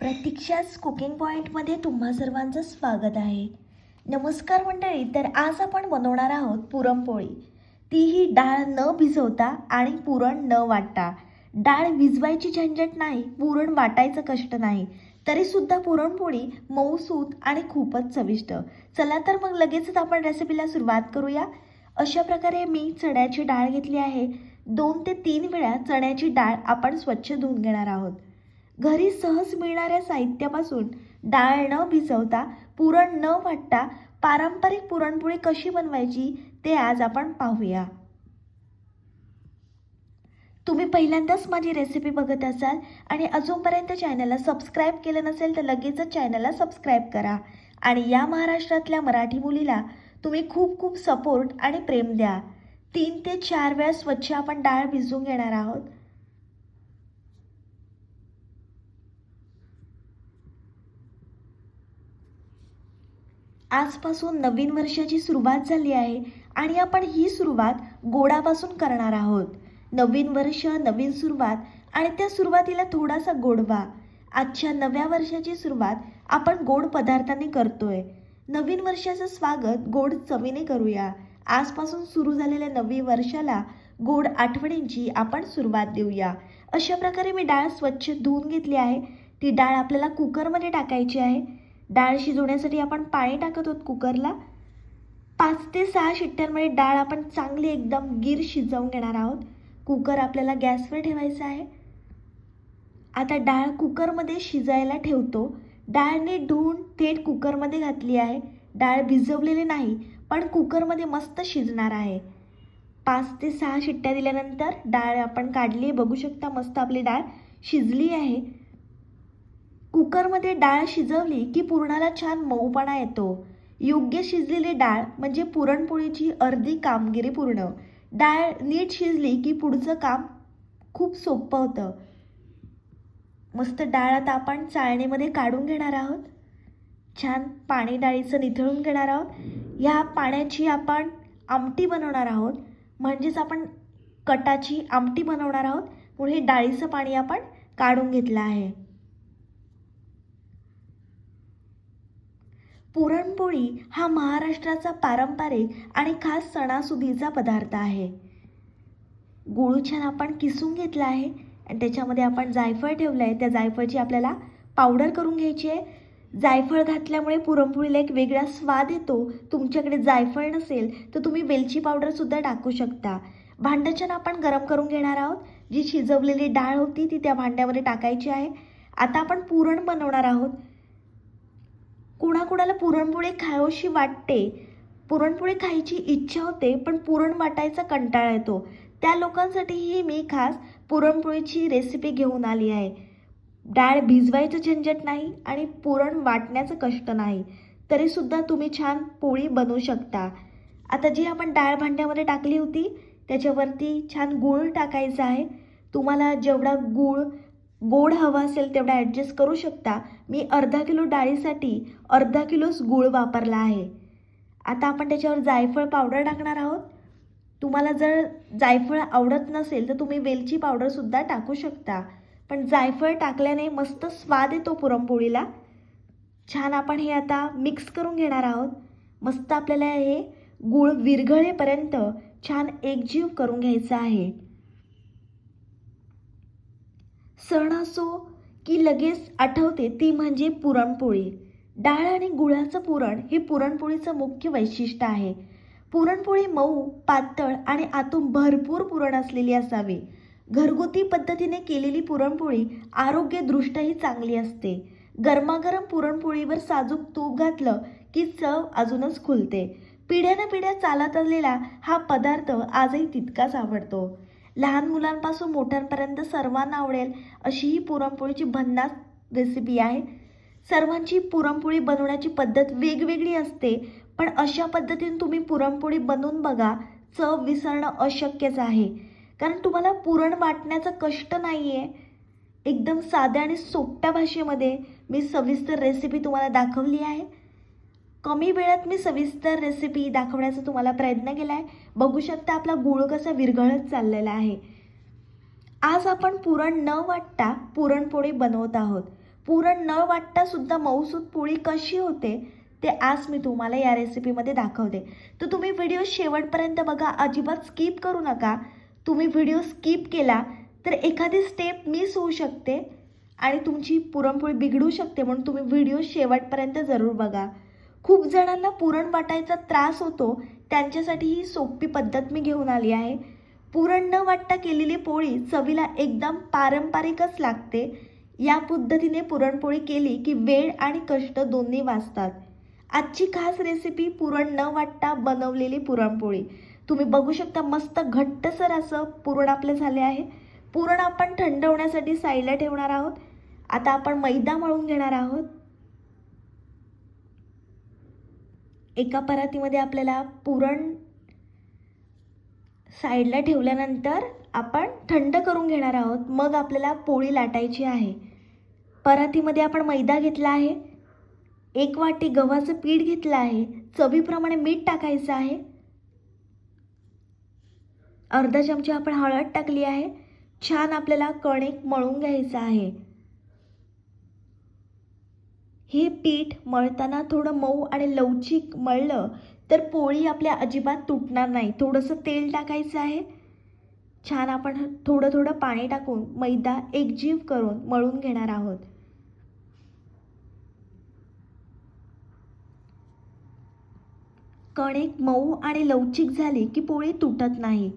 प्रतीक्षाच cooking पॉईंटमध्ये तुम्हा सर्वांचं स्वागत आहे. नमस्कार मंडळी तर आज आपण बनवणार आहोत पुरणपोळी तीही डाळ न भिजवता आणि पुरण न वाटता. डाळ भिजवायची झंझट नाही पुरण वाटायचं कष्ट नाही. तरीसुद्धा पुरणपोळी मऊसूत आणि खूपच चविष्ट. चला तर मग लगेचच आपण रेसिपीला सुरुवात करूया. अशा प्रकारे मी चण्याची डाळ घेतली आहे. दोन ते तीन वेळा चण्याची डाळ आपण स्वच्छ धुवून घेणार आहोत. घरी सहज मिळणाऱ्या साहित्यापासून डाळ न भिजवता पुरण न वाटता पारंपरिक पुरणपोळी कशी बनवायची ते आज आपण पाहूया. तुम्ही पहिल्यांदाच माझी रेसिपी बघत असाल आणि अजूनपर्यंत चॅनलला सबस्क्राईब केलं नसेल तर लगेचच चॅनलला सबस्क्राईब करा आणि या महाराष्ट्रातल्या मराठी मुलीला तुम्ही खूप खूप सपोर्ट आणि प्रेम द्या. तीन ते चार वेळा स्वच्छ आपण डाळ भिजवून घेणार आहोत. आजपासून नवीन वर्षाची सुरुवात झाली आहे आणि आपण ही सुरुवात गोडापासून करणार आहोत. नवीन वर्ष नवीन सुरुवात आणि त्या सुरुवातीला थोडासा गोडवा. आजच्या नव्या वर्षाची सुरुवात आपण गोड पदार्थांनी करतोय. नवीन वर्षाचं स्वागत गोड चवीने करूया. आजपासून सुरू झालेल्या नवीन वर्षाला गोड आठवणींची आपण सुरुवात देऊया. अशा प्रकारे मी डाळ स्वच्छ धुवून घेतली आहे. ती डाळ आपल्याला कुकरमध्ये टाकायची आहे. डाळ शिजवण्यासाठी आपण पाणी टाकत आहोत कुकरला. पाच ते सहा शिट्ट्यांमध्ये डाळ आपण चांगली एकदम गिर शिजवून घेणार आहोत. कुकर आपल्याला गॅसवर ठेवायचा आहे. आता डाळ कुकरमध्ये शिजायला ठेवतो. डाळने धुवून थेट कुकरमध्ये घातली आहे. डाळ भिजवलेली नाही पण कुकरमध्ये मस्त शिजणार आहे. पाच ते सहा शिट्ट्या दिल्यानंतर डाळ आपण काढली बघू शकता मस्त आपली डाळ शिजली आहे. कुकरमध्ये डाळ शिजवली की पुरणाला छान मऊपणा येतो. योग्य शिजलेली डाळ म्हणजे पुरणपोळीची अर्धी कामगिरी पूर्ण. डाळ नीट शिजली की पुढचं काम खूप सोपं होतं. मस्त डाळ आता आपण चाळणीमध्ये काढून घेणार आहोत. छान पाणी डाळीचं निथळून घेणार आहोत. ह्या पाण्याची आपण आमटी बनवणार आहोत. म्हणजेच आपण कटाची आमटी बनवणार आहोत. म्हणून हे डाळीचं पाणी आपण काढून घेतलं आहे. पुरणपोळी हा महाराष्ट्राचा पारंपरिक आणि खास सणासुदीचा पदार्थ आहे. गुळू छान आपण किसून घेतला आहे आणि त्याच्यामध्ये आपण जायफळ ठेवलं आहे. त्या जायफळची आपल्याला पावडर करून घ्यायची आहे. जायफळ घातल्यामुळे पुरणपोळीला एक वेगळा स्वाद येतो. तुमच्याकडे जायफळ नसेल तर तुम्ही वेलची पावडरसुद्धा टाकू शकता. भांडं छान आपण गरम करून घेणार आहोत. जी शिजवलेली डाळ होती ती त्या भांड्यामध्ये टाकायची आहे. आता आपण पुरण बनवणार आहोत. कुणाकुणाला पुरणपोळी खायोशी वाटते? पुरणपोळी खायची इच्छा होते पण पुरण वाटायचा कंटाळा येतो. त्या लोकांसाठीही मी खास पुरणपोळीची रेसिपी घेऊन आली आहे. डाळ भिजवायचं झंझट नाही आणि पुरण वाटण्याचं कष्ट नाही. तरीसुद्धा तुम्ही छान पोळी बनवू शकता. आता जी आपण डाळ भांड्यामध्ये टाकली होती त्याच्यावरती छान गूळ टाकायचा आहे. तुम्हाला जेवढा गूळ गोड हवा असेल तेवढा ॲडजस्ट करू शकता. मी अर्धा किलो डाळीसाठी अर्धा किलोच गूळ वापरला आहे. आता आपण त्याच्यावर जायफळ पावडर टाकणार आहोत. तुम्हाला जर जायफळ आवडत नसेल तर तुम्ही वेलची पावडरसुद्धा टाकू शकता. पण जायफळ टाकल्याने मस्त स्वाद येतो पुरणपोळीला. छान आपण हे आता मिक्स करून घेणार आहोत. मस्त आपल्याला हे गूळ विरघळेपर्यंत छान एकजीव करून घ्यायचं आहे. सण असो की लगेच आठवते ती म्हणजे पुरणपोळी. डाळ आणि गुळाचं पुरण हे पुरणपोळीचं मुख्य वैशिष्ट्य आहे. पुरणपोळी मऊ पातळ आणि आतून भरपूर पुरण असलेली असावी. घरगुती पद्धतीने केलेली पुरणपोळी आरोग्यदृष्ट्याही चांगली असते. गरमागरम पुरणपोळीवर साजूक तूप घातलं की चव अजूनच खुलते. पिढ्यानं पिढ्या चालत असलेला हा पदार्थ आजही तितकाच आवडतो. लहान मुलांपासून मोठ्यांपर्यंत सर्वांना आवडेल अशी ही पुरणपोळीची भन्नाट रेसिपी आहे. सर्वांची पुरणपोळी बनवण्याची पद्धत वेगवेगळी असते पण अशा पद्धतीने तुम्ही पुरणपोळी बनवून बघा चव विसरणं अशक्यच आहे. कारण तुम्हाला पुरण वाटण्याचं कष्ट नाही आहे एकदम साध्या आणि सोप्या भाषेमध्ये मी सविस्तर रेसिपी तुम्हाला दाखवली आहे. कमी वेळात मी सविस्तर रेसिपी दाखवण्याचा तुम्हाला प्रयत्न केला आहे बघू शकता आपला गुळ कसा विरघळत चाललेला आहे. आज आपण पुरण न वाटता पुरणपोळी बनवत आहोत. पुरण न वाटता सुद्धा मऊसूत पोळी कशी होते ते आज मी तुम्हाला या रेसिपीमध्ये दाखवते. तर तुम्ही व्हिडिओ शेवटपर्यंत बघा अजिबात स्किप करू नका. तुम्ही व्हिडिओ स्किप केला तर एखादी स्टेप मिस होऊ शकते आणि तुमची पुरणपोळी बिघडू शकते म्हणून तुम्ही व्हिडिओ शेवटपर्यंत जरूर बघा. खूप जणांना पुरण वाटायचा त्रास होतो. त्यांच्यासाठी ही सोपी पद्धत मी घेऊन आली आहे. पुरण न वाटता केलेली पोळी चवीला एकदम पारंपरिकच लागते. या पद्धतीने पुरणपोळी केली की वेळ आणि कष्ट दोन्ही वाचतात. आजची खास रेसिपी पुरण न वाटता बनवलेली पुरणपोळी. तुम्ही बघू शकता मस्त घट्टसर असं पुरण आपलं झाले आहे. पुरण आपण थंड होण्यासाठी साईडला ठेवणार आहोत. आता आपण मैदा मळून घेणार आहोत. एका परातीमध्ये आपल्याला पुरण साईडला ठेवल्यानंतर आपण थंड करून घेणार आहोत. मग आपल्याला पोळी लाटायची आहे. परातीमध्ये आपण मैदा घेतला आहे. एक वाटी गव्हाचं पीठ घेतलं आहे. चवीप्रमाणे मीठ टाकायचं आहे. अर्धा चमचा आपण हळद टाकली आहे. छान आपल्याला कणिक मळून घ्यायचं आहे. हे पीठ मळताना थोडं मऊ आणि लवचिक मळलं तर पोळी आपल्या अजिबात तुटणार नाही. थोडंसं तेल टाकायचं आहे. छान आपण थोडं थोडं पाणी टाकून मैदा एकजीव करून मळून घेणार आहोत. कणिक मऊ आणि लवचिक झाली की पोळी तुटत नाही.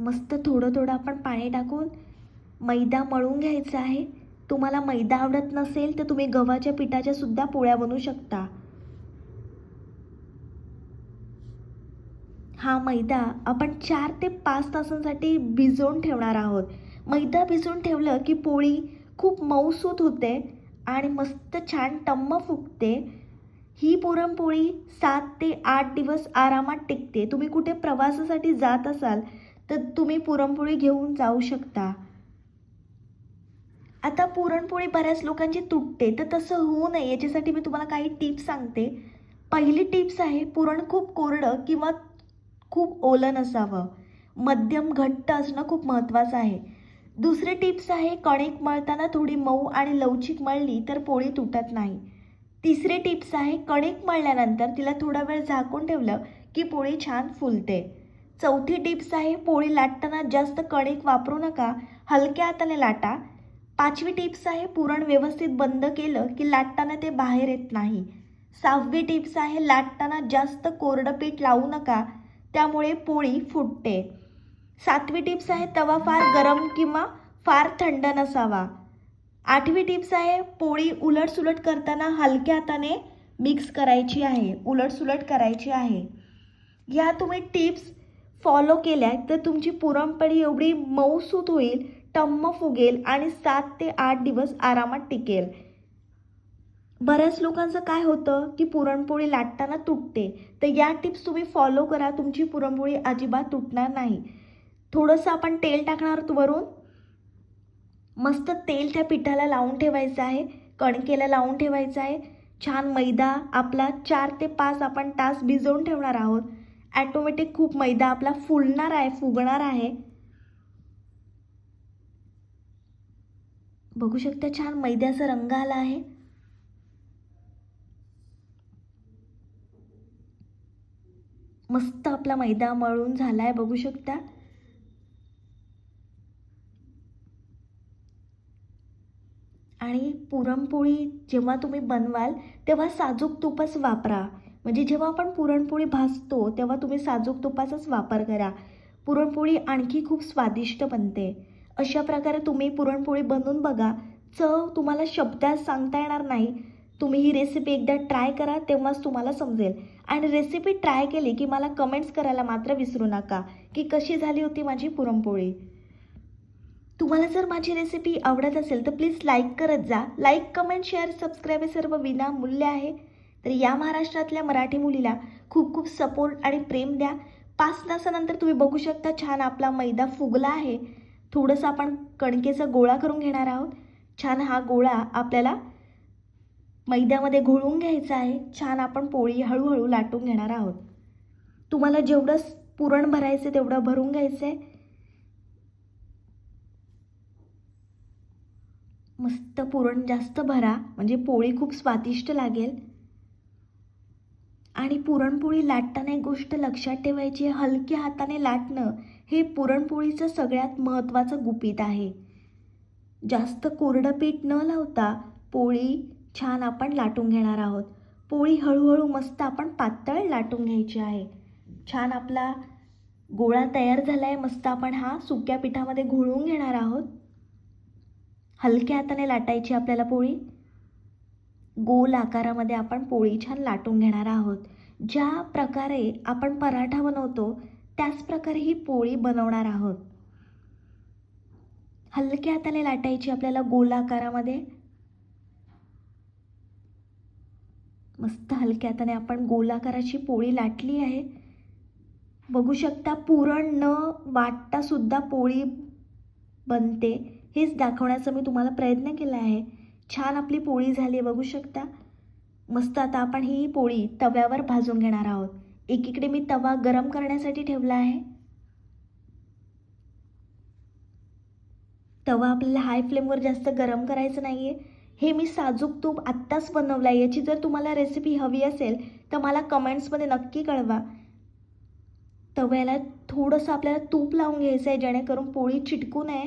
मस्त थोडं थोडं आपण पाणी टाकून मैदा मळून घ्यायचा आहे. तुम्हाला मैदा आवडत नसेल तर तुम्ही गव्हाच्या पिठाच्या सुद्धा पोळ्या बनवू शकता. हा मैदा आपण चार ते पाच तासांसाठी भिजवून ठेवणार आहोत. मैदा भिजवून ठेवलं की पोळी खूप मऊसूत होते आणि मस्त छान टम्म फुगते. ही पुरणपोळी सात ते आठ दिवस आरामात टिकते. तुम्ही कुठे प्रवासासाठी जात असाल तर तुम्ही पुरणपोळी घेऊन जाऊ शकता. आता पुरणपोळी बऱ्याच लोकांची तुटते तर तसं होऊ नये. याच्यासाठी मी तुम्हाला काही टिप्स सांगते. पहिली टिप्स आहे पुरण खूप कोरडं किंवा खूप ओलं नसावं. मध्यम घट्ट असणं खूप महत्त्वाचं आहे. दुसरी टिप्स आहे कणिक मळताना थोडी मऊ आणि लवचिक मळली तर पोळी तुटत नाही. तिसरी टिप्स आहे कणिक मळल्यानंतर तिला थोडा वेळ झाकून ठेवलं की पोळी छान फुलते. चौथी टिप्स आहे पोळी लाटताना जास्त कणिक वापरू नका हलक्या हाताने लाटा. पाचवी टिप्स आहे पुरण व्यवस्थित बंद केलं की लाटताना ते बाहेर येत नाही. सहावी टिप्स आहे लाटताना जास्त कोरडं पीठ लावू नका त्यामुळे पोळी फुटते. सातवी टिप्स आहे तवा फार गरम किंवा फार थंड नसावा. आठवी टिप्स आहे पोळी उलटसुलट करताना हलक्या हाताने मिक्स करायची आहे उलटसुलट करायची आहे. ह्या तुम्ही टिप्स फॉलो केल्या तर तुमची पुरणपोळी एवढी मऊसूत होईल टम्म फुगेल आणि सात ते आठ दिवस आरामात टिकेल. बऱ्याच लोकांचं काय होतं की पुरणपोळी लाटताना तुटते. तर या टिप्स तुम्ही फॉलो करा. तुमची पुरणपोळी अजिबात तुटणार नाही. थोडंसं आपण तेल टाकणार वरून. मस्त तेल त्या पिठाला लावून ठेवायचं आहे. कणकेला लावून ठेवायचं आहे. छान मैदा आपला चार ते पाच आपण तास भिजवून ठेवणार आहोत. ॲटोमॅटिक खूप मैदा आपला फुलणार आहे फुगणार आहे. बघू शकता छान मैद्याचा रंग आला आहे. मस्त आपला मैदा मळून झाला आहे बघू शकता. आणि पुरणपोळी जेव्हा तुम्ही बनवाल तेव्हा साजूक तुपच वापरा. म्हणजे जेव्हा आपण पुरणपोळी भाजतो तेव्हा तुम्ही साजूक तुपाचाच वापर करा. पुरणपोळी आणखी खूप स्वादिष्ट बनते. अशा प्रकारे तुम्ही पुरणपोळी बनवून बघा. चव तुम्हाला शब्दात सांगता येणार नाही. तुम्ही ही रेसिपी एकदा ट्राय करा तेव्हाच तुम्हाला समजेल. आणि रेसिपी ट्राय केली की मला कमेंट्स करायला मात्र विसरू नका की कशी झाली होती माझी पुरणपोळी. तुम्हाला जर माझी रेसिपी आवडत असेल तर प्लीज लाईक करत जा. लाईक कमेंट शेअर सबस्क्राईब हे सर्व विनामूल्य आहे. तर या महाराष्ट्रातल्या मराठी मुलीला खूप खूप सपोर्ट आणि प्रेम द्या. पाच तासानंतर तुम्ही बघू शकता छान आपला मैदा फुगला आहे. थोडंसं आपण कणकेचा गोळा करून घेणार आहोत. छान हा गोळा आपल्याला मैद्यामध्ये घोळून घ्यायचा आहे. छान आपण पोळी हळूहळू लाटून घेणार आहोत. तुम्हाला जेवढं पुरण भरायचं तेवढं भरून घ्यायचं आहे मस्त पुरण जास्त भरा म्हणजे पोळी खूप स्वादिष्ट लागेल. आणि पुरणपोळी लाटताना एक गोष्ट लक्षात ठेवायची हलक्या हाताने लाटणं हे पुरणपोळीचं सगळ्यात महत्त्वाचं गुपित आहे. जास्त कोरडं पीठ न लावता पोळी छान आपण लाटून घेणार आहोत. पोळी हळूहळू मस्त आपण पातळ लाटून घ्यायची आहे. छान आपला गोळा तयार झाला आहे मस्त आपण हा सुक्या पिठामध्ये घोळून घेणार आहोत. हलक्या हाताने लाटायची आपल्याला पोळी. गोल आकारामध्ये आपण पोळी छान लाटून घेणार आहोत. ज्या प्रकारे आपण पराठा बनवतो त्याच प्रकारे ही पोळी बनवणार आहोत. हलक्या हाताने लाटायची आपल्याला गोलाकारामध्ये. मस्त हलक्या हाताने आपण गोलाकाराची पोळी लाटली आहे. बघू शकता पुरण न वाटता सुद्धा पोळी बनते. हेच दाखवण्याचा मी तुम्हाला प्रयत्न केला आहे. छान आपली पोळी झाली आहे बघू शकता. मस्त आता आपण ही पोळी तव्यावर भाजून घेणार आहोत. एकीकडे मी तवा गरम करण्यासाठी ठेवला आहे. तवा आपल्याला हाय फ्लेमवर जास्त गरम करायचं नाही आहे हे मी साजूक तूप आत्ताच बनवलं आहे याची जर तुम्हाला रेसिपी हवी असेल तर मला कमेंट्समध्ये नक्की कळवा. तव्याला थोडंसं आपल्याला तूप लावून घ्यायचं आहे जेणेकरून पोळी चिटकू नये.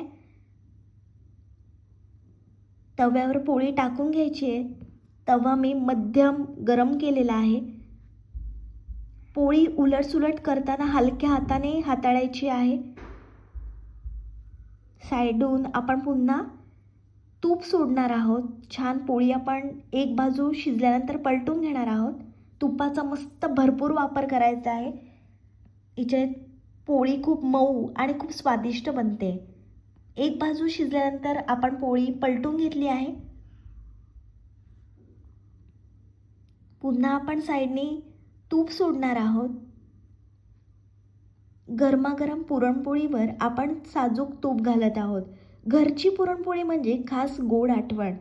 तव्यावर पोळी टाकून घ्यायची आहे. तवा मी मध्यम गरम केलेला आहे. पोळी उलटसुलट करताना हलक्या हाताने हाताळायची आहे. साईडून आपण पुन्हा तूप सोडणार आहोत. छान पोळी आपण एक बाजू शिजल्यानंतर पलटून घेणार आहोत. तुपाचा मस्त भरपूर वापर करायचा आहे. हिच्यात पोळी खूप मऊ आणि खूप स्वादिष्ट बनते. एक बाजू शिजल्यानंतर आपण पोळी पलटून घेतली आहे. पुन्हा आपण साईडनी तूप सोडणार आहोत. गरमागरम पुरणपोळीवर आपण साजूक तूप घालत आहोत. घरची पुरणपोळी म्हणजे खास गोड आठवण.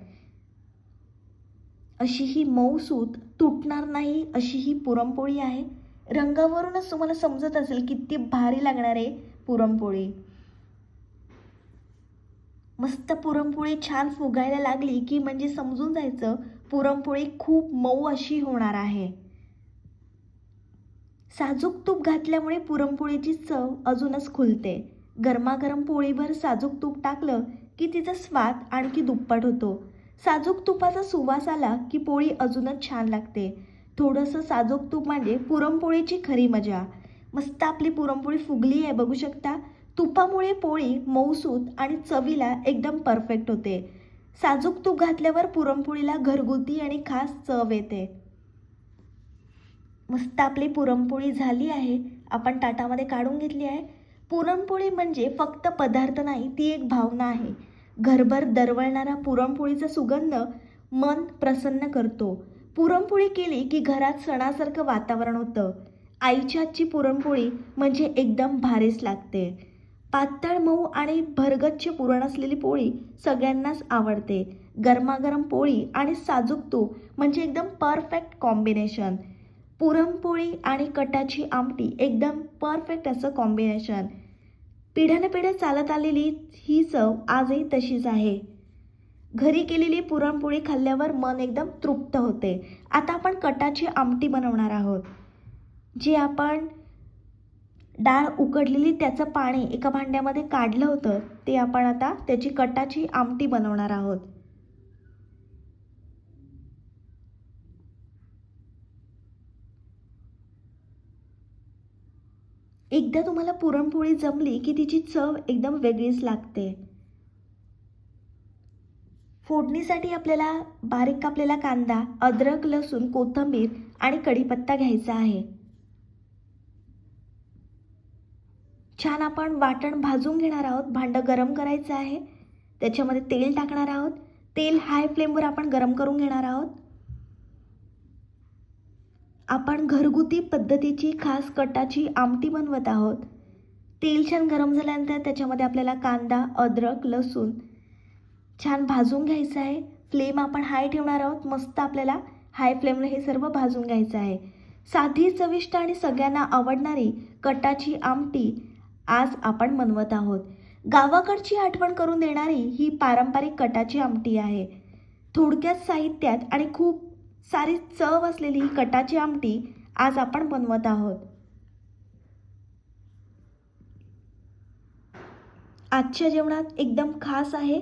अशी ही मऊसूत तुटणार नाही अशी ही पुरणपोळी आहे. रंगावरूनच तुम्हाला समजत असेल किती भारी लागणार आहे पुरणपोळी. मस्त पुरणपोळी छान फुगायला लागली की म्हणजे समजून जायचं पुरणपोळी खूप मऊ अशी होणार आहे. साजूक तूप घातल्यामुळे पुरणपोळीची चव अजूनच खुलते. गरमागरम पोळीभर साजूक तूप टाकलं की तिचा स्वाद आणखी दुप्पट होतो. साजूक तुपाचा सुवास आला की पोळी अजूनच छान लागते. थोडंसं साजूक तूप म्हणजे पुरणपोळीची खरी मजा. मस्त आपली पुरणपोळी फुगली आहे बघू शकता? तुपामुळे पोळी मऊसूत आणि चवीला एकदम परफेक्ट होते. साजूक तूप घातल्यावर पुरणपोळीला घरगुती आणि खास चव येते. मस्त आपली पुरणपोळी झाली आहे. आपण ताटामध्ये काढून घेतली आहे. पुरणपोळी म्हणजे फक्त पदार्थ नाही ती एक भावना आहे. घरभर दरवळणारा पुरणपोळीचा सुगंध मन प्रसन्न करतो. पुरणपोळी केली की घरात सणासारखं वातावरण होतं. आईच्या आजची पुरणपोळी म्हणजे एकदम भारीच लागते. पातळ मऊ आणि भरगच्छ पुरण असलेली पोळी सगळ्यांनाच आवडते. गरमागरम पोळी आणि साजूक तूप म्हणजे एकदम परफेक्ट कॉम्बिनेशन पुरणपोळी आणि कटाची आमटी एकदम परफेक्ट असं कॉम्बिनेशन पिढ्यानपिढ्या चालत आलेली ही चव आजही तशीच आहे. घरी केलेली पुरणपोळी खाल्ल्यावर मन एकदम तृप्त होते. आता आपण कटाची आमटी बनवणार आहोत. जी आपण डाळ उकडलेली त्याचं पाणी एका भांड्यामध्ये काढलं होतं ते आपण आता त्याची कटाची आमटी बनवणार आहोत. एकदा तुम्हाला पुरणपोळी जमली की तिची चव एकदम वेगळीच लागते. फोडणीसाठी आपल्याला बारीक कापलेला कांदा अद्रक लसूण कोथिंबीर आणि कढीपत्ता घ्यायचा आहे. छान आपण वाटण भाजून घेणार आहोत. भांडं गरम करायचं आहे. त्याच्यामध्ये तेल टाकणार आहोत. तेल हाय फ्लेमवर आपण गरम करून घेणार आहोत. आपण घरगुती पद्धतीची खास कटाची आमटी बनवत आहोत. तेल छान गरम झाल्यानंतर त्याच्यामध्ये आपल्याला कांदा अद्रक लसूण छान भाजून घ्यायचं आहे. फ्लेम आपण हाय ठेवणार आहोत. मस्त आपल्याला हाय फ्लेमला हे सर्व भाजून घ्यायचं आहे. साधी चविष्ट आणि सगळ्यांना आवडणारी कटाची आमटी आज आपण बनवत आहोत. गावाकडची आठवण करून देणारी ही पारंपरिक कटाची आमटी आहे. थोडक्यात साहित्यात आणि खूप सारी चव असलेली ही कटाची आमटी आज आपण बनवत आहोत. आजच्या जेवणात एकदम खास आहे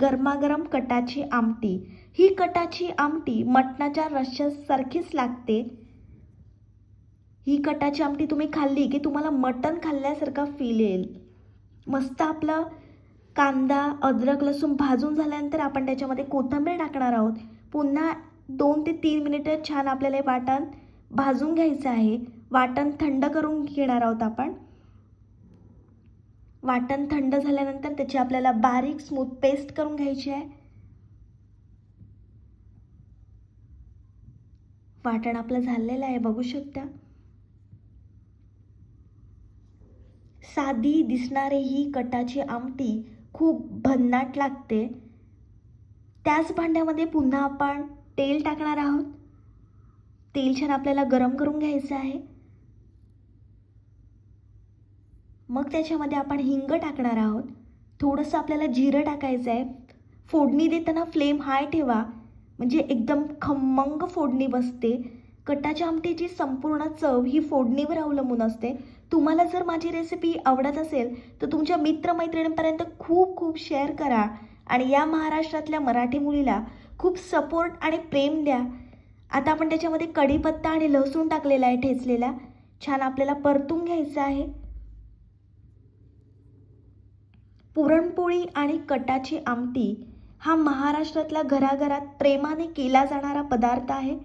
गरमागरम कटाची आमटी. ही कटाची आमटी मटणाच्या रश्यासारखीच लागते. ही कटाची आमटी तुम्ही खाल्ली की तुम्हाला मटण खाल्ल्यासारखा फील येईल. मस्त आपलं कांदा अद्रक लसूण भाजून झाल्यानंतर आपण त्याच्यामध्ये कोथिंबीर टाकणार आहोत. पुन्हा दोन ते तीन मिनिटं छान आपल्याला हे वाटण भाजून घ्यायचं आहे. वाटण थंड करून घेणार आहोत आपण. वाटण थंड झाल्यानंतर त्याची आपल्याला बारीक स्मूथ पेस्ट करून घ्यायची आहे. वाटण आपलं झालेलं आहे बघू शकता. साधी दिसणारी ही कटाची आमटी खूप भन्नाट लागते. त्याच भांड्यामध्ये पुन्हा आपण तेल टाकणार आहोत. तेल छान आपल्याला गरम करून घ्यायचं आहे. मग त्याच्यामध्ये आपण हिंग टाकणार आहोत. थोडंसं आपल्याला जिरं टाकायचं आहे. फोडणी देताना फ्लेम हाय ठेवा. म्हणजे एकदम खमंग फोडणी बसते. कटाच्या आमटीची संपूर्ण चव ही फोडणीवर अवलंबून असते. तुम्हाला जर माझी रेसिपी आवडत असेल तर तुमच्या मित्रमैत्रिणींपर्यंत खूप खूप शेअर करा. आणि या महाराष्ट्रातल्या मराठी मुलीला खूप सपोर्ट आणि प्रेम द्या. आता आपण त्याच्यामध्ये कढीपत्ता आणि लसूण टाकलेला आहे ठेचलेला. छान आपल्याला परतून घ्यायचं आहे. पुरणपोळी आणि कटाची आमटी हा महाराष्ट्रातल्या घराघरात प्रेमाने केला जाणारा पदार्थ आहे.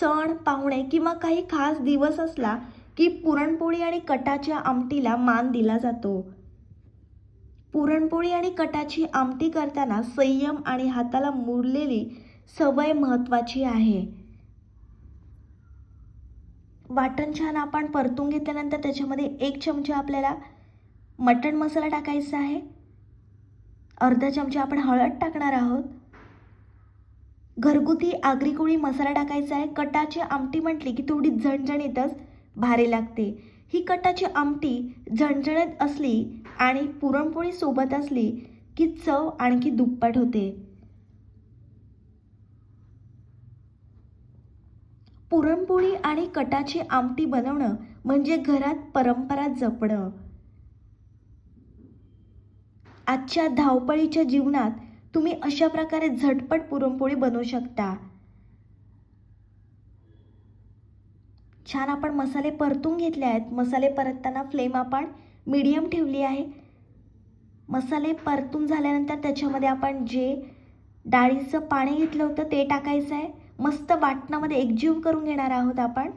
सण पाहुणे किंवा काही खास दिवस असला की पुरणपोळी आणि कटाच्या आमटीला मान दिला जातो. पुरणपोळी आणि कटाची आमटी करताना संयम आणि हाताला मुरलेली सवय महत्त्वाची आहे. वाटण छान आपण परतून घेतल्यानंतर त्याच्यामध्ये एक चमचा आपल्याला मटण मसाला टाकायचा आहे. अर्धा चमचा आपण हळद टाकणार आहोत. घरगुती आगरी कोळी मसाला टाकायचा आहे. कटाची आमटी म्हटली की थोडी झणझणीतच भारी लागते. ही कटाची आमटी झणझणत असली आणि पुरणपोळी सोबत असली की चव आणखी दुप्पट होते. पुरणपोळी आणि कटाची आमटी बनवणं म्हणजे घरात परंपरा जपणं. आजच्या धावपळीच्या जीवनात तुम्ही अशा प्रकारे झटपट पुरणपोळी बनवू शकता. छान आपण मसाले परतून घेतले आहेत. मसाले परतताना फ्लेम आपण मीडियम ठेवली आहे. मसाले परतून झाल्यानंतर त्याच्यामध्ये आपण जे डाळीचं पाणी घेतलं होतं ते टाकायचं आहे. मस्त वाटणामध्ये एकजीव करून घेणार आहोत आपण.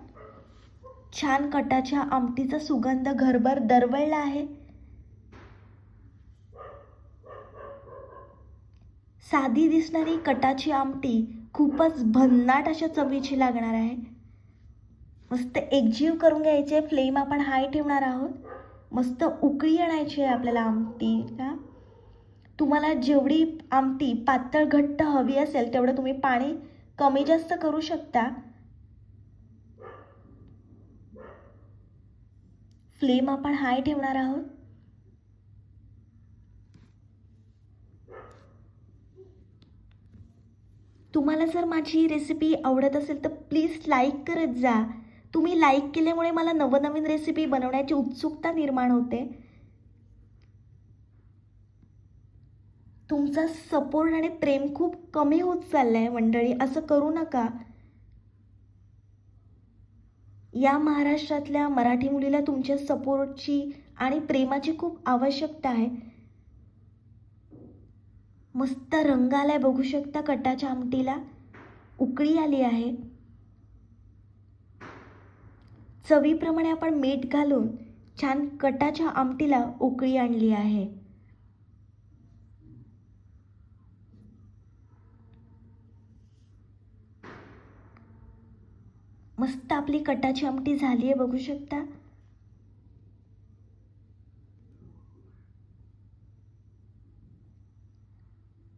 छान कटाच्या आमटीचा सुगंध घरभर दरवळला आहे. साधी दिसणारी कटाची आमटी खूपच भन्नाट अशा चवीची लागणार आहे. मस्त एकजीव करून घ्यायचे फ्लेम आपण हाय ठेवणार आहोत. मस्त उकळी आणायची आहे आपल्याला आमटीला तुम्हाला जेवढी आमटी पातळ घट्ट हवी असेल तेवढं तुम्ही पाणी कमी जास्त करू शकता. फ्लेम आपण हाय ठेवणार आहोत. तुम्हाला जर माझी रेसिपी आवडत असेल तर प्लीज लाईक करत जा. तुम्ही लाईक केल्यामुळे मला नवनवीन रेसिपी बनवण्याची उत्सुकता निर्माण होते. तुमचा सपोर्ट आणि प्रेम खूप कमी होत चाललं आहे मंडळी. असं करू नका. या महाराष्ट्रातल्या मराठी मुलीला तुमच्या सपोर्टची आणि प्रेमाची खूप आवश्यकता आहे. मस्त रंग आलाय. बघू शकता कटाच्या आमटीला. उकळी आली आहे. चवीप्रमाणे आपण मीठ घालून छान कटाच्या आमटीला उकळी आणली आहे. मस्त आपली कटाची आमटी झाली आहे बघू शकता.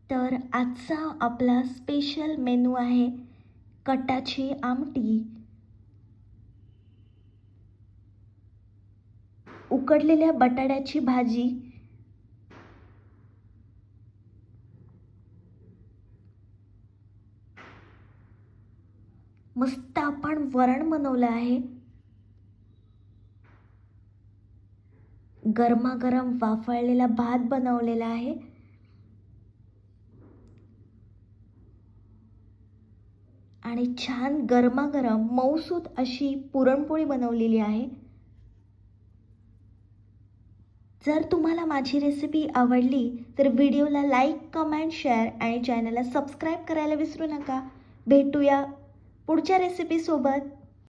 तर आजचा आपला स्पेशल मेनू आहे कटाची आमटी. उकडलेल्या बटाट्याची भाजी. मस्त आपण वरण बनवलं आहे. गरमागरम वाफळलेला भात बनवलेला आहे. आणि छान गरमागरम मऊसूत अशी पुरणपोळी बनवलेली आहे. जर तुम्हाला माझी रेसिपी आवडली तर व्हिडिओला लाईक कमेंट शेअर आणि चॅनलला सबस्क्राईब करायला विसरू नका. भेटूया पुढच्या रेसिपीसोबत